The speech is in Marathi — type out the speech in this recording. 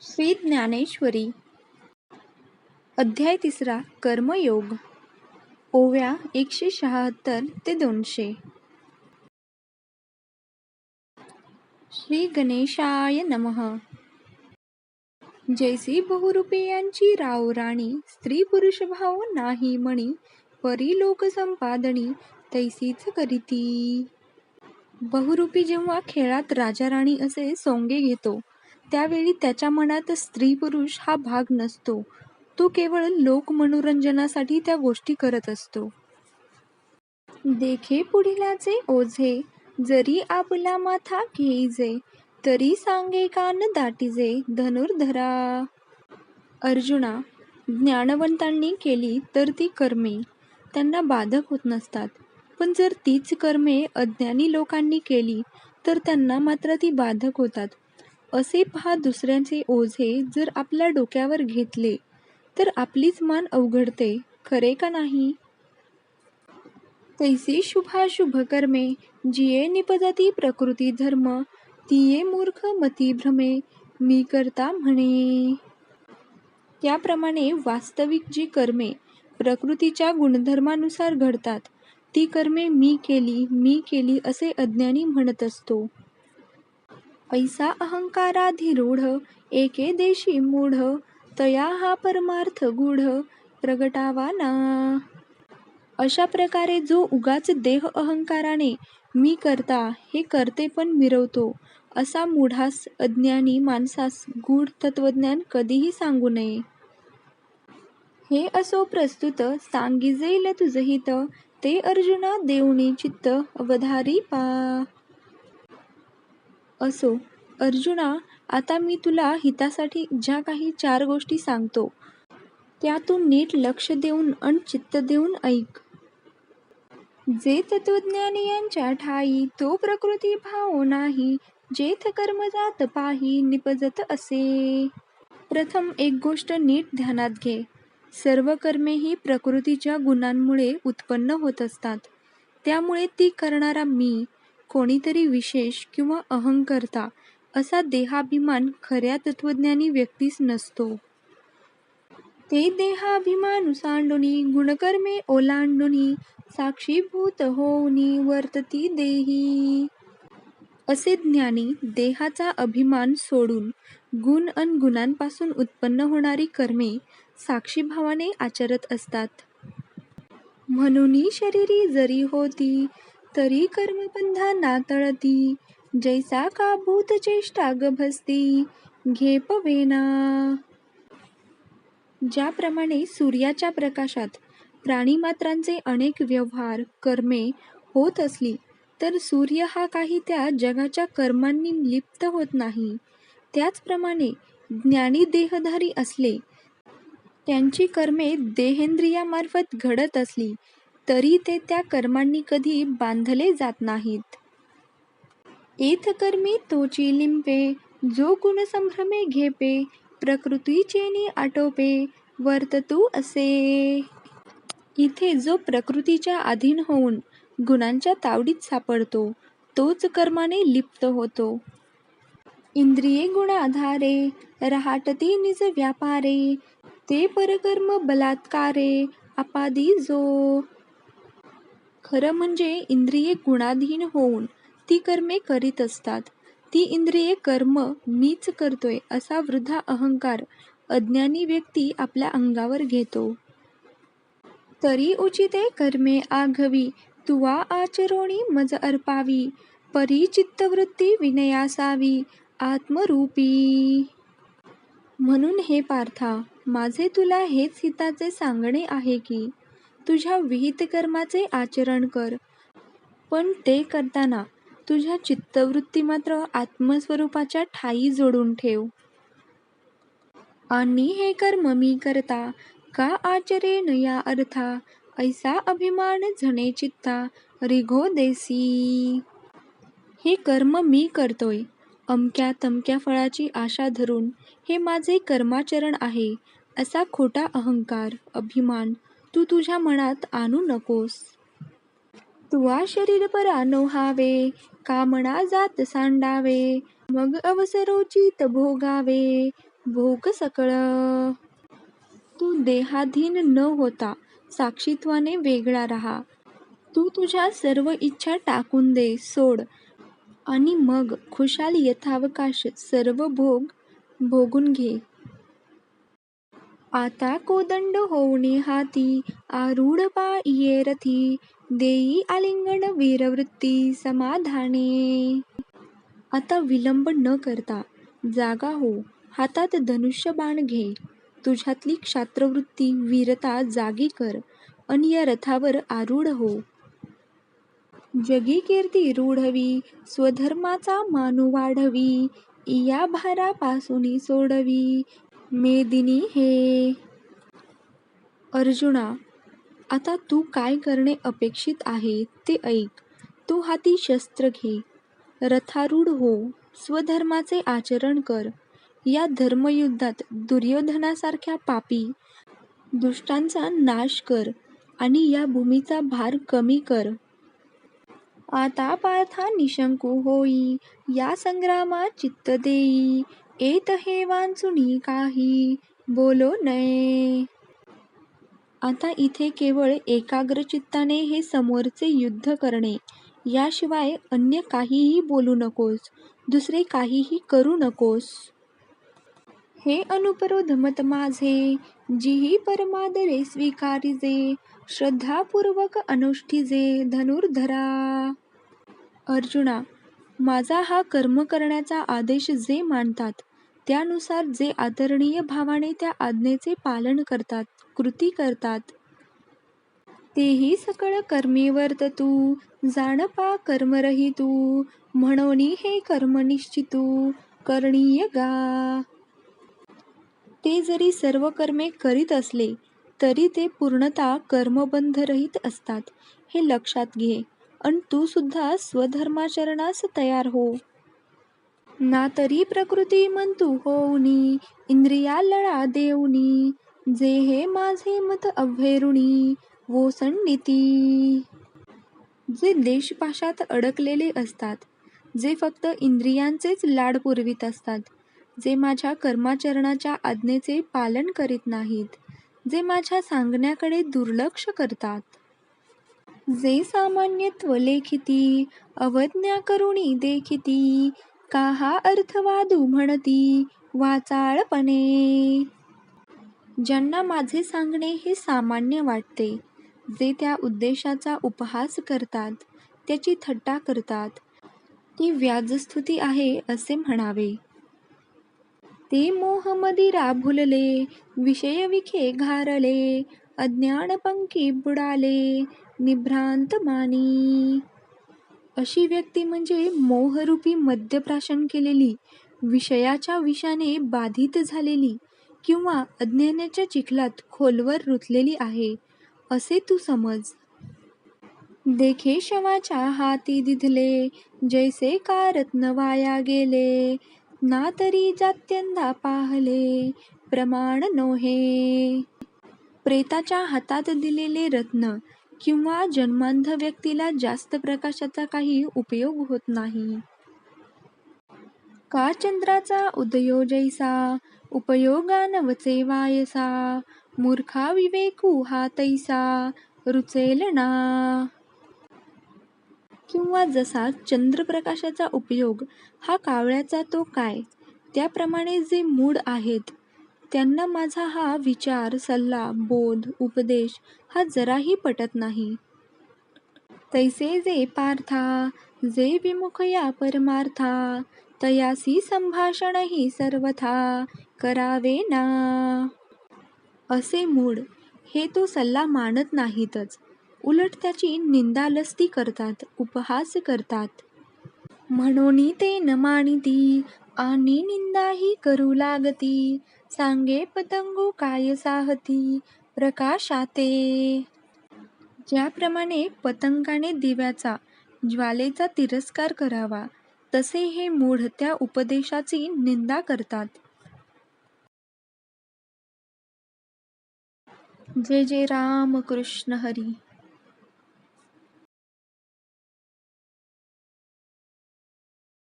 श्री ज्ञानेश्वरी. अध्याय तिसरा कर्मयोग. ओव्या एकशे शहात्तर ते दोनशे. श्री गणेशाय नमः. जैसी बहुरूपियांची राव राणी स्त्री पुरुष भाव नाही म्हणी परी लोक संपादनी तैसीच करीती. बहुरूपी जेव्हा खेळात राजा राणी असे सोंगे घेतो त्यावेळी त्याच्या मनात स्त्री पुरुष हा भाग नसतो. तो केवळ लोक मनोरंजनासाठी त्या गोष्टी करत असतो. देखे पुढिलाचे ओझे जरी आपला माथा घेईजे तरी सांगे कान दाटीजे धनुर्धरा. अर्जुना ज्ञानवंतांनी केली तर ती कर्मे. त्यांना बाधक होत नसतात. पण जर तीच कर्मे अज्ञानी लोकांनी केली तर त्यांना मात्र ती बाधक होतात. असे पहा दुसऱ्यांचे ओझे जर आपल्या डोक्यावर घेतले तर आपलीच मान अवघडते खरे का नाही? तैसी शुभाशुभ कर्मे जिये निपजती प्रकृती धर्म तिये मूर्ख मती भ्रमे मी करता म्हणे. त्याप्रमाणे वास्तविक जी कर्मे प्रकृतीच्या गुणधर्मानुसार घडतात ती कर्मे मी केली मी केली असे अज्ञानी म्हणत असतो. ऐसा अहंकाराधिरूढ एके देशी मूढ तया हा परमार्थ गूढ प्रगटावा ना अशा प्रकारे जो उगाच देह अहंकाराने मी करता हे करते पण मिरवतो असा मूढास अज्ञानी माणसास गूढ तत्वज्ञान कधीही सांगू नये. हे असो प्रस्तुत सांगिजेल तुझहित ते अर्जुना देऊनी चित्त अवधारी पा. असो अर्जुना आता मी तुला हितासाठी ज्या काही चार गोष्टी सांगतो त्या तू नीट लक्ष देऊन अन चित्त देऊन ऐक. जे तत्वज्ञानी यांच्या ठाई तो प्रकृती भाव नाही जेथ कर्म जात पाही निपजत असे. प्रथम एक गोष्ट नीट ध्यानात घे. सर्व कर्मे ही प्रकृतीच्या गुणांमुळे उत्पन्न होत असतात. त्यामुळे ती करणारा मी कोणीतरी विशेष किंवा अहंकर्ता असा देहाभिमान खऱ्या तत्वज्ञानी व्यक्तीस नसतो. ते देहाभिमान गुणकर्मे ओलांडुनी साक्षीभूत होऊनी वर्तती देही. असे ज्ञानी देहाचा अभिमान सोडून गुण अन गुणांपासून उत्पन्न होणारी कर्मे साक्षीभावाने आचरत असतात. म्हणून शरीरी जरी होती तरी कर्मबंधा नातळती जैसा का भूत चेष्टा गभस्ती घेपवेना ज्याप्रमाणे सूर्याच्या प्रकाशात प्राणीमात्रांचे अनेक व्यवहार कर्मे होत असली तर सूर्य हा काही त्या जगाच्या कर्मांनी लिप्त होत नाही. त्याचप्रमाणे ज्ञानी देहधारी असले त्यांची कर्मे देहेंद्रियामार्फत घडत असली तरी ते त्या कर्मांनी कधी बांधले जात नाहीत. एथ कर्मी तोची लिंपे जो गुण संभ्रमे घेपे प्रकृतीचेनी आटोपे वर्ततू असे. इथे जो प्रकृतीच्या अधीन होऊन गुणांच्या तावडीत सापडतो तोच कर्माने लिप्त होतो. इंद्रिये गुणाधारे रहाटती निज व्यापारे ते परकर्म बलात्कारे अपादी जो खरं म्हणजे इंद्रिये गुणाधीन होऊन ती कर्मे करीत असतात. ती इंद्रिये कर्म मीच करतोय असा वृद्धा अहंकार अज्ञानी व्यक्ती आपल्या अंगावर घेतो. तरी उचिते कर्मे आघवी तुवा आचरोणी मज अर्पावी परिचित्तवृत्ती विनयासावी आत्मरूपी. म्हणून हे पार्था माझे तुला हेच हिताचे सांगणे आहे की तुझ्या विहित कर्माचे आचरण कर. पण ते करताना तुझ्या चित्तवृत्ती मात्र आत्मस्वरूपाच्या ठाई जोडून ठेव. आणि हे कर्म मी करता का आचरे नया अर्था? ऐसा अभिमान झणे चित्ता रिघो देसी. हे कर्म मी करतोय. अमक्या तमक्या फळाची आशा धरून हे माझे कर्माचरण आहे असा खोटा अहंकार अभिमान तू तुझ्या मनात आणू नकोस. तुवा शरीर परा नोहावे कामना जात सांडावे मग अवसरोचित भोगावे भोग सकळ. तू देहाधीन न होता साक्षीत्वाने वेगळा राहा. तू तुझ्या सर्व इच्छा टाकून दे सोड. आणि मग खुशाल यथावकाश सर्व भोग भोगून घे. आता कोदंड होऊनी हाती आरूढ पायी रथी देई आलिंगन वीरवृत्ती समाधाने. आता विलंब न करता जागा हो हातात धनुष्य बाण घे. तुझ्यातली क्षात्रवृत्ती वीरता जागी कर आणि या रथावर आरूढ हो. जगी कीर्ती रूढवी स्वधर्माचा मानू वाढवी या भारापासून सोडवी मेदिनी हे. अर्जुना आता तू काय करणे अपेक्षित आहे ते ऐक. तू हाती शस्त्र घे. रथारूढ हो. स्वधर्माचे आचरण कर. या धर्मयुद्धात दुर्योधनासारख्या पापी दुष्टांचा नाश कर आणि या भूमीचा भार कमी कर. आता पार्था निशंकू होई या संग्रामात चित्त देई येत हे वांचुनी काही बोलो नये. आता इथे केवळ एकाग्र चित्ताने हे समोरचे युद्ध करणे याशिवाय अन्य काहीही बोलू नकोस दुसरे काहीही करू नकोस. हे अनुपरोध मत माझे जीही परमादरे स्वीकारिजे श्रद्धापूर्वक अनुष्ठिजे धनुर्धरा. अर्जुना माझा हा कर्म करण्याचा आदेश जे मानतात त्यानुसार जे आदरणीय भावाने त्या आज्ञेचे पालन करतात कृती करतात. तेही सकळ कर्मी वर्ततू जाणपा कर्मरहितू म्हणोनी हे कर्म निश्चितू करणीय गा. ते जरी सर्व कर्मे करीत असले तरी ते पूर्णतः कर्मबंधरहित असतात हे लक्षात घे. अन तू सुद्धा स्वधर्माचरणास तयार हो. ना तरी प्रकृती म्हणतू होऊनी इंद्रिया लळा देऊनी जे हे माझे मत अव्हेरुणी वोसंडिती जे देशपाशात अडकलेले असतात जे फक्त इंद्रियांचेच लाड पुरवीत असतात जे माझ्या कर्माचरणाच्या आज्ञेचे पालन करीत नाहीत जे माझ्या सांगण्याकडे दुर्लक्ष करतात. जे सामान्यत्व लेखिती अवज्ञा करुणी देखिती का हा अर्थवादू म्हणती वाचाळपणे. ज्यांना माझे सांगणे हे सामान्य वाटते जे त्या उद्देशाचा उपहास करतात त्याची थट्टा करतात ती व्याजस्तुती आहे असे म्हणावे. ते मोहमदिरा भुलले विषय विखे घारले अज्ञानपंखी बुडाले निभ्रांत मानी. अशी व्यक्ती म्हणजे मोहरूपी मद्यप्राशन केलेली विषयाच्या विषाने बाधित झालेली किंवा अज्ञानाच्या चिखलात खोलवर रुतलेली आहे असे तू समज. देखे शवाच्या हाती दिधले जैसे का रत्न वाया गेले ना तरी जात्यंदा पाहले प्रमाण नोहे. प्रेताच्या हातात दिलेले रत्न किंवा जन्मांध व्यक्तीला जास्त प्रकाशाचा काही उपयोग होत नाही. का चंद्राचा उदयो जैसा उपयोगान वचे वायसा मूर्खा विवेकू हा तैसा रुचेल ना किंवा जसा चंद्रप्रकाशाचा उपयोग हा कावळ्याचा तो काय? त्याप्रमाणे जे मूड आहेत त्यांना माझा हा विचार सल्ला बोध उपदेश हा जराही पटत नाही. तैसे जे पार्था जे विमुख या परमार्था तयासी संभाषणही सर्वथा करावे ना? असे मूड हे तो सल्ला मानत नाहीतच. उलट त्याची निंदालस्ती करतात उपहास करतात. म्हणून ते न मानिती आणि निंदाही करू लागती. सांगे पतंगू काय साहती प्रकाशाते. ज्याप्रमाणे पतंगाने दिव्याचा ज्वालेचा तिरस्कार करावा तसे हे मूढ त्या उपदेशाची निंदा करतात. जय जय राम कृष्ण हरी.